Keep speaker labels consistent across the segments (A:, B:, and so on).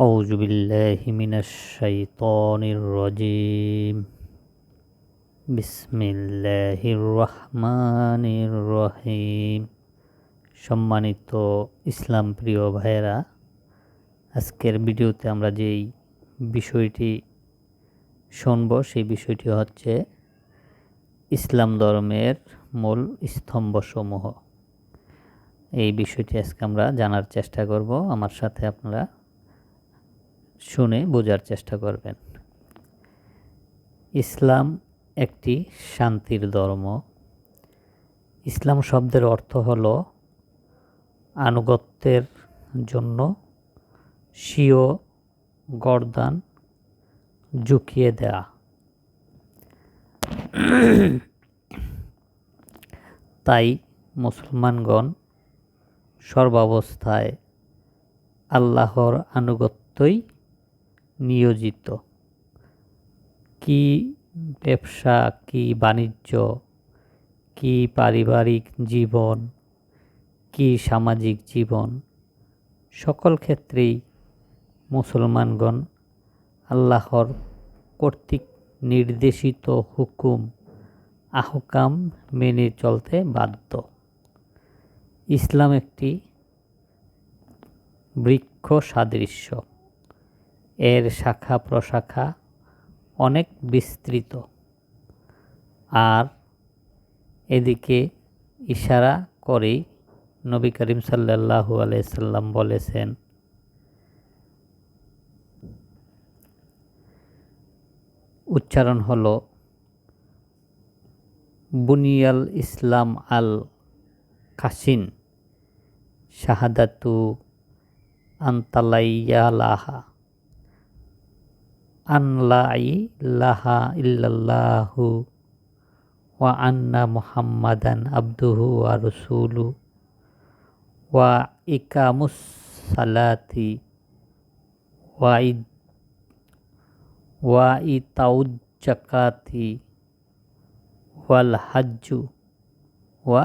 A: أعوذ بالله من الشيطان الرجيم بسم الله الرحمن الرحيم সম্মানিত ইসলাম প্রিয় ভাইয়েরা আজকের ভিডিওতে আমরা যেই বিষয়টি শুনব সেই বিষয়টি হচ্ছে ইসলাম ধর্মের মূল স্তম্ভসমূহ এই বিষয়টি আজকে আমরা জানার চেষ্টা করব আমার সাথে আপনারা শুনে বোঝার চেষ্টা করবেন। ইসলাম একটি শান্তির ধর্ম। ইসলাম শব্দের অর্থ হল আনুগত্যের জন্য স্বীয় গরদান ঝুঁকিয়ে দেয়া। তাই মুসলমানগণ সর্বাবস্থায় আল্লাহর আনুগত্যই নিয়োজিত? কি ব্যবসা, কি বাণিজ্য, কি পারিবারিক জীবন, কি সামাজিক জীবন? সকল ক্ষেত্রেই মুসলমানগণ আল্লাহর কর্তৃক নির্দেশিত হুকুম, আহকাম মেনে চলতে বাধ্য। ইসলাম একটি বৃক্ষ সাদৃশ্য। এর শাখা প্রশাখা অনেক বিস্তৃত। আর এদিকে ইশারা করেই নবী করিম সাল্লাহু আলাইসাল্লাম বলেছেন, উচ্চারণ হল, বুনিয়াল ইসলাম আল কাসিন, শাহাদাতু আন্তালাইয়ালাহা। আনলাই লাহা ইল্লাল্লাহু ওয়া আন্না মুহাম্মাদান আবদুহু ওয়া রসুলু ওয়া ইকামুস সালাতি ওয়া ইদ ওয়া ইতাউজ জাকাতি ওয়াল হাজ্জু ওয়া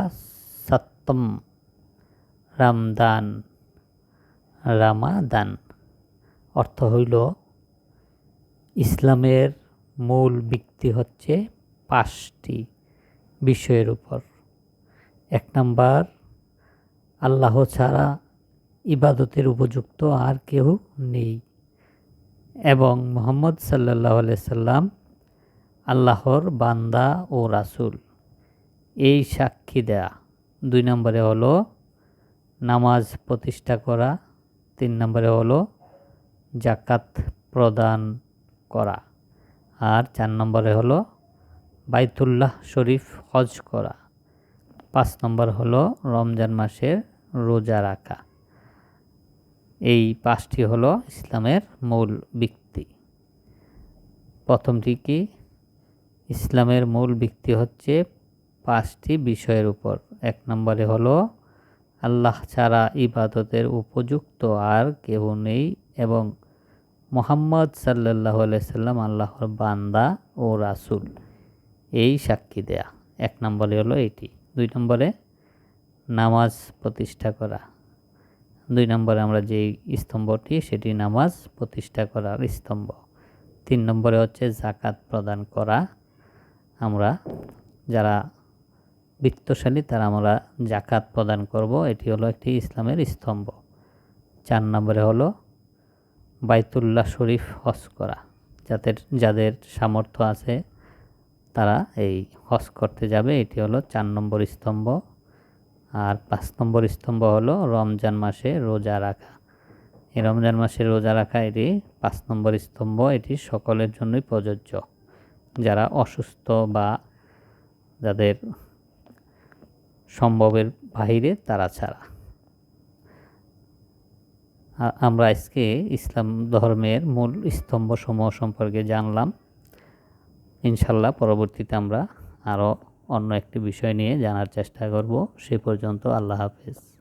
A: সাত্তম রামদান রামাদান অর্থ হইল ইসলামের মূল ভিত্তি হচ্ছে পাঁচটি বিষয়ের উপর। এক নাম্বার, আল্লাহ ছাড়া ইবাদতের উপযুক্ত আর কেউ নেই। এবং মোহাম্মদ সাল্লাহ সাল্লাম আল্লাহর বান্দা ও রাসুল। এই সাক্ষী দেয়া। দুই নম্বরে হলো নামাজ প্রতিষ্ঠা করা। তিন নম্বরে হলো জাকাত প্রদান করা। আর চার নম্বরে হলো বাইতুল্লাহ শরীফ হজ করা। পাঁচ নম্বর হলো রমজান মাসের রোজা রাখা। এই পাঁচটি হলো ইসলামের মূল ভিত্তি। প্রথমটি কি? ইসলামের মূল ভিত্তি হচ্ছে পাঁচটি বিষয়ের উপর। এক নম্বরে হলো আল্লাহ ছাড়া ইবাদতের উপযুক্ত আর কেউ নেই এবং মোহাম্মদ সাল্লাহ সাল্লাম আল্লাহর বান্দা ও রাসুল। এই সাক্ষী দেয়া। এক নম্বরে হলো এটি। দুই নম্বরে নামাজ প্রতিষ্ঠা করা। দুই নম্বরে আমরা যে স্তম্ভটি, সেটি নামাজ প্রতিষ্ঠা করার স্তম্ভ। তিন নম্বরে হচ্ছে জাকাত প্রদান করা। আমরা যারা বৃত্তশালী, তারা আমরা জাকাত প্রদান করব। এটি হলো একটি ইসলামের স্তম্ভ। চার নম্বরে হলো বাইতুল্লাহ শরীফ হজ করা। যাদের যাদের সামর্থ্য আছে, তারা এই হজ করতে যাবে। এটি হলো চার নম্বর স্তম্ভ। আর পাঁচ নম্বর স্তম্ভ হলো রমজান মাসে রোজা রাখা। এই রমজান মাসে রোজা রাখা, এটি পাঁচ নম্বর স্তম্ভ। এটি সকলের জন্যই প্রযোজ্য। যারা অসুস্থ বা যাদের সম্ভবের বাহিরে, তারা ছাড়া। আমরা আজকে ইসলাম ধর্মের মূল স্তম্ভ সমূহ সম্পর্কে জানলাম। ইনশাল্লাহ পরবর্তীতে আমরা আরও অন্য একটি বিষয় নিয়ে জানার চেষ্টা করব। সে পর্যন্ত আল্লাহ হাফেজ।